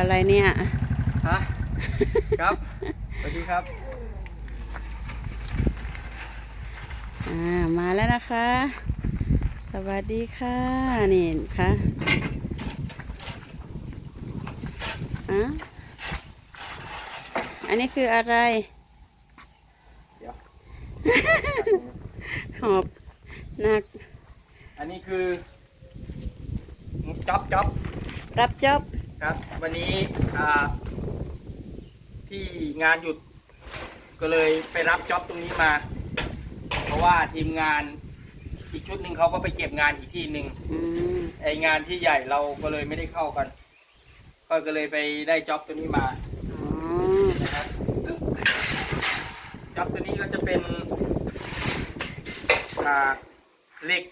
อะไรเนี่ย ฮะ ครับ สวัสดีครับ อ่า มาแล้วนะคะ สวัสดีค่ะ นี่ค่ะอะอันนี้คืออะไรเดี๋ยวหอบหนัก อันนี้คือจ็อบจ็อบรับจอบ ครับ วันนี้อ่าที่งานหยุดก็เลยไปรับจ็อบตรงนี้มา เพราะว่าทีมงานอีกชุดหนึ่งเขาก็ไปเก็บงานอีกที่หนึ่งอืมไองานที่ใหญ่เราก็เลยไม่ได้เข้ากัน ก็ก็เลยไปได้จ็อบตัวนี้มาอ๋อนะครับจ็อบตัวนี้ก็จะเป็นอ่าเหล็ก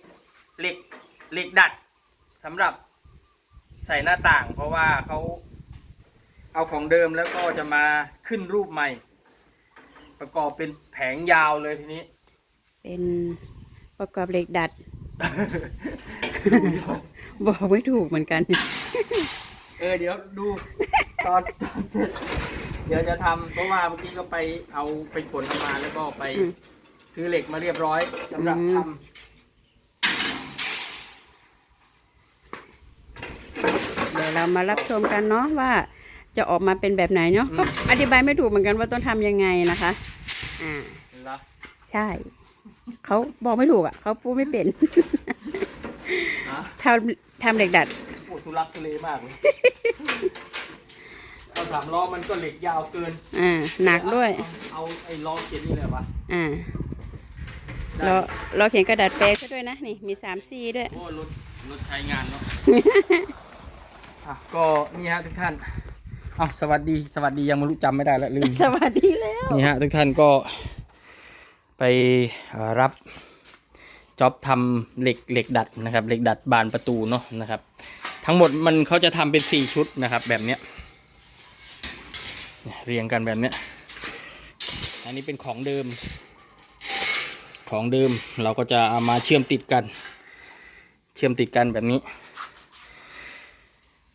เหล็กเหล็กดัดสำหรับ ใส่หน้าต่าง เพราะว่าเขาเอาของเดิมแล้วก็จะมาขึ้นรูปใหม่ ประกอบเป็นแผงยาวเลยทีนี้ เป็นประกอบเหล็กดัด บอกไม่ถูกเหมือนกัน เออเดี๋ยวดูตอนตอนเสร็จเดี๋ยวจะทำเพราะว่าเมื่อกี้ก็ไปเอาไปขนเอามาแล้วก็ไปอืมซื้อเหล็กมาเรียบร้อยสำหรับอืมทำ เดี๋ยวเรามารับชมกันเนาะว่าจะออกมาเป็นแบบไหนเนาะก็อธิบายไม่ถูกเหมือนกันว่าต้องทำยังไงนะคะอ่าเหรอใช่เขาบอกไม่ถูกอะเขาพูดไม่เป็นฮะทำทำเหล็กดัดโอ้ทุลักทุเลมากเลยเอาสามล้อมันก็เหล็กยาวเกินอ่าหนักด้วย เอาเอาไอ้ล้อเขียนนี่เลยวะอ่าได้เราเราเขียนกระดาษแปลงซะด้วยนะ นี่มีสามซีด้วย โอ้รถรถใช้งานเนาะ อะก็นี่ฮะทุกท่านอ้าวสวัสดีสวัสดียังไม่รู้จำไม่ได้แล้วลืมสวัสดีแล้ว นี่ฮะทุกท่านก็ไปเอ่อรับจ็อบทำเหล็กเหล็กดัดนะครับเหล็กดัดบานประตูเนาะนะครับ ทั้งหมดมันเขาจะทำเป็นสี่ชุดนะครับ แบบเนี้ยเนี่ยเรียงกันแบบเนี้ยอันนี้เป็นของเดิม ของเดิมเราก็จะเอามาเชื่อมติดกัน เชื่อมติดกันแบบนี้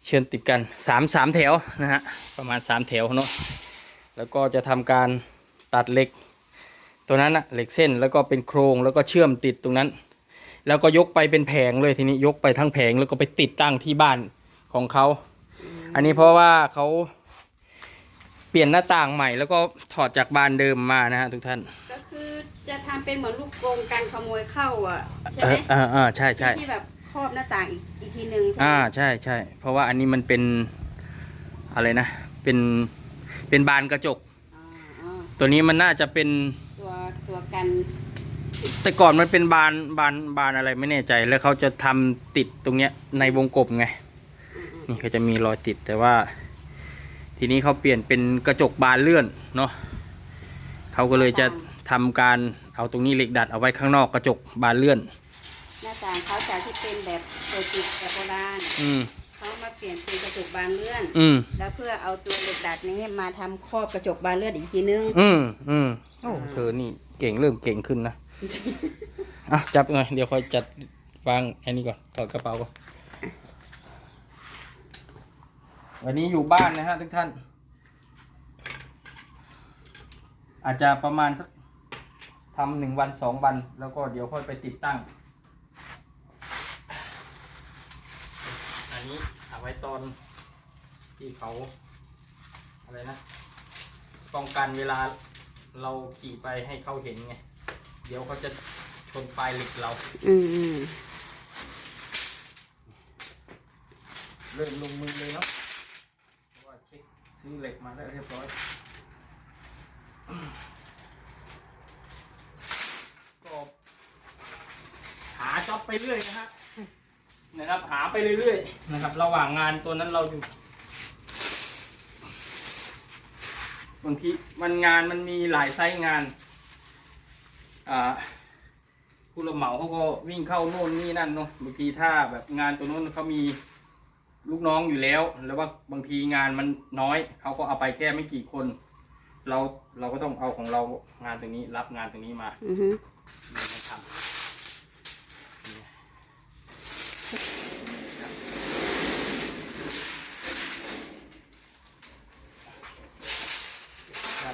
เชื่อมติดกันสามสามแถวนะฮะประมาณสามแถวเนาะแล้วก็จะทำการตัดเหล็ก ตัวนั้นอะเหล็กเส้นแล้วก็เป็นโครงแล้วก็เชื่อมติดตรงนั้น แล้วก็ยกไปเป็นแผงเลยทีนี้ยกไปทั้งแผงแล้วก็ไปติดตั้งที่บ้านของเขา อันนี้เพราะว่าเขาเปลี่ยนหน้าต่างใหม่แล้วก็ถอดจากบานเดิมมานะฮะทุกท่าน ก็คือจะทำเป็นเหมือนลูกกรงกันขโมยเข้าอะใช่เอไหมออ่าอ่าใช่ใช่ที่แบบ ครอบหน้าต่างอีกอีกทีหนึ่งใช่ไหมอ่าใช่ใช่เพราะว่าอันนี้มันเป็นอะไรนะ เป็นเป็นบานกระจกอ่าอ่าตัวนี้มันน่าจะเป็นตัวตัวกันแต่ก่อนมันเป็นบานบานบานอะไรไม่แน่ใจ แล้วเขาจะทำติดตรงเนี้ยในวงกบไง อืมอืมนี่เขาจะมีรอยติดแต่ว่า ทีนี้เขาเปลี่ยนเป็นกระจกบานเลื่อนเนาะเขาก็เลยจะทำการเอาตรงนี้เหล็กดัดเอาไว้ข้างนอกกระจกบานเลื่อน หน้าต่างเขาจากที่เป็นแบบเปิดปิดแบบโบราณอืม เขามาเปลี่ยนเป็นกระจกบานเลื่อน อืม แล้วเพื่อเอาตัวเหล็กดัดนี้มาทำครอบกระจกบานเลื่อนอีกทีนึง อืมอืมโอ้เธอนี่เก่งเริ่มเก่งขึ้นนะ อะ จับหน่อยเดี๋ยวคอยจัดวางอันนี้ก่อนถอดกระเป๋าก่อน วันนี้อยู่บ้านนะฮะทุกท่าน อาจจะประมาณสักทำหนึ่งวันสองวัน แล้วก็เดี๋ยวค่อยไปติดตั้ง นนี้เอาไว้ตอนที่เขาอะไรนะป้องกันเวลาเราขี่ไปให้เขาเห็นไง เดี๋ยวเขาจะชนปลายเหล็กเรา อืมอืมเริ่มลงมือเลยเนาะเพราะว่าเช็คซื้อเหล็กมาได้เรียบร้อย ก็หาจ็อบไปเรื่อยนะฮะ นะครับ หาไปเรื่อยๆนะครับ ระหว่างงานตัวนั้นเราอยู่บางทีมันงานมันมีหลายไซส์งานอ่าผู้รับเหมาเขาก็วิ่งเข้าโน่นนี่นั่นเนาะบางทีถ้าแบบงานตัวโน้นเขามีลูกน้องอยู่แล้ว แล้วว่าบางทีงานมันน้อยเขาก็เอาไปแค่ไม่กี่คน เราเราก็ต้องเอาของเรางานตรงนี้รับงานตรงนี้มา อือฮึ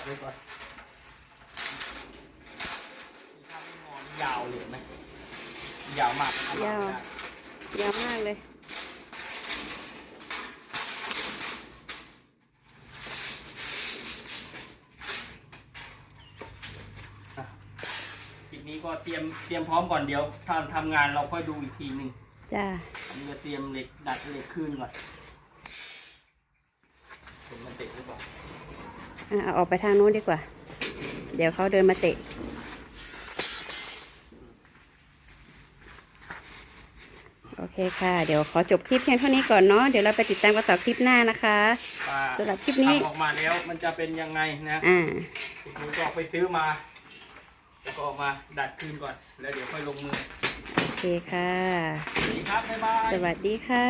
ดูก่อนถ้าไม่งอนยาวเลยไหมยาวมากยาว ยาวมากเลย ทีนี้ก็เตรียมเตรียมพร้อมก่อนเดี๋ยวทำทำงานเราค่อยดูอีกทีหนึ่งจ้านี่จเตรียมเหล็กดัดเหล็กขึ้นก่อนเห็นมันติดหรือเปล่า เอาออกไปทางโน้นดีกว่า เดี๋ยวเขาเดินมาเตะ โอเคค่ะ เดี๋ยวขอจบคลิปเพียงเท่านี้ก่อนเนาะ เดี๋ยวเราไปติดตามกันต่อคลิปหน้านะคะว่าสำหรับคลิปนี้ทำออกมาแล้วมันจะเป็นยังไงนะอ่าผมก็ไปซื้อมาแล้วก็เอามาดัดคืนก่อน แล้วเดี๋ยวค่อยลงมือ โอเคค่ะ สวัสดีครับบ๊ายบายสวัสดีค่ะ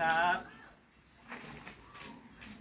ครับ